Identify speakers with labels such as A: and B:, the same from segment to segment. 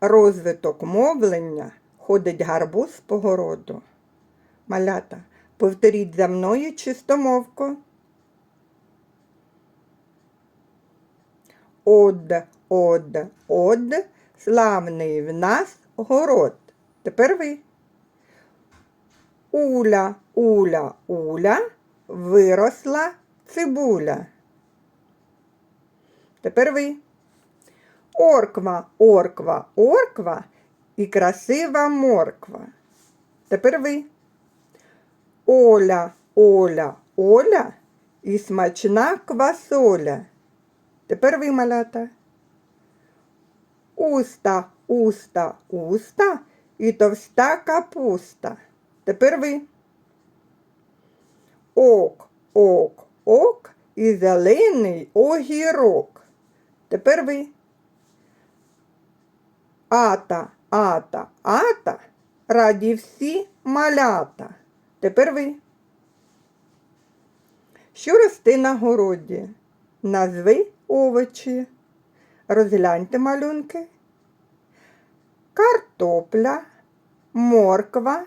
A: розвиток мовлення ходить гарбуз по городу. Малята, повторіть за мною чистомовку. Од, од, од, славний в нас город. Тепер ви. Уля, уля, уля, виросла цибуля. Тепер ви. Орква, орква, орква і красива морква. Тепер ви. Оля, Оля, Оля і смачна квасоля. Тепер ви, малята. Уста, уста, уста і товста капуста. Тепер ви. Ок, ок, ок і зелений огірок. Тепер ви. Ата, ата, ата, раді всі малята. Тепер ви. Що росте на городі? Назви овочі. Розгляньте малюнки. Картопля, морква,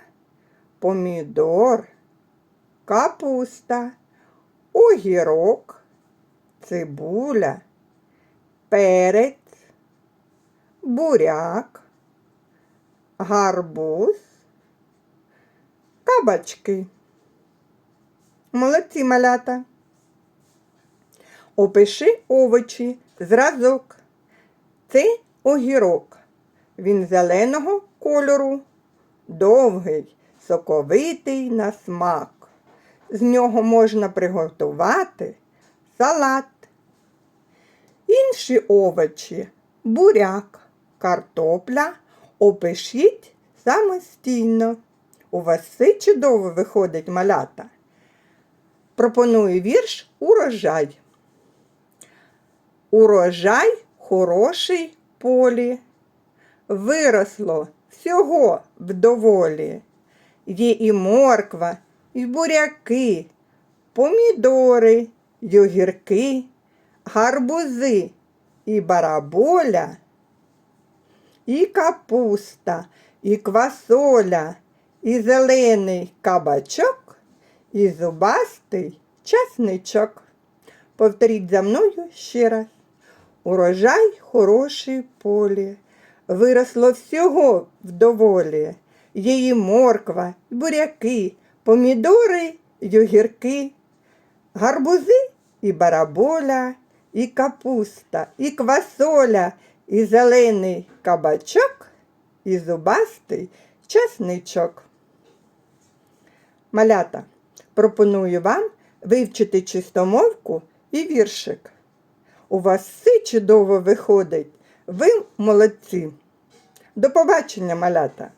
A: помідор, капуста, огірок, цибуля, перець, буряк, гарбуз, кабачки. Молодці малята. Опиши овочі, зразок. Це огірок. Він зеленого кольору, довгий, соковитий на смак. З нього можна приготувати салат. Інші овочі буряк, картопля. Опишіть самостійно. У вас все чудово виходить малята. Пропоную вірш урожай. Урожай хороший полі. Виросло всього вдоволі. Є і морква, і буряки, помідори, й огірки, гарбузи, і бараболя, і капуста, і квасоля, і зелений кабачок, і зубастий часничок. Повторіть за мною ще раз. Урожай хороший полі. Виросло всього вдоволі. І морква, буряки, помідори й огірки, гарбузи і бараболя, і капуста, і квасоля, і зелений кабачок, і зубастий часничок. Малята, пропоную вам вивчити чистомовку і віршик. У вас все чудово виходить. Ви молодці. До побачення, малята!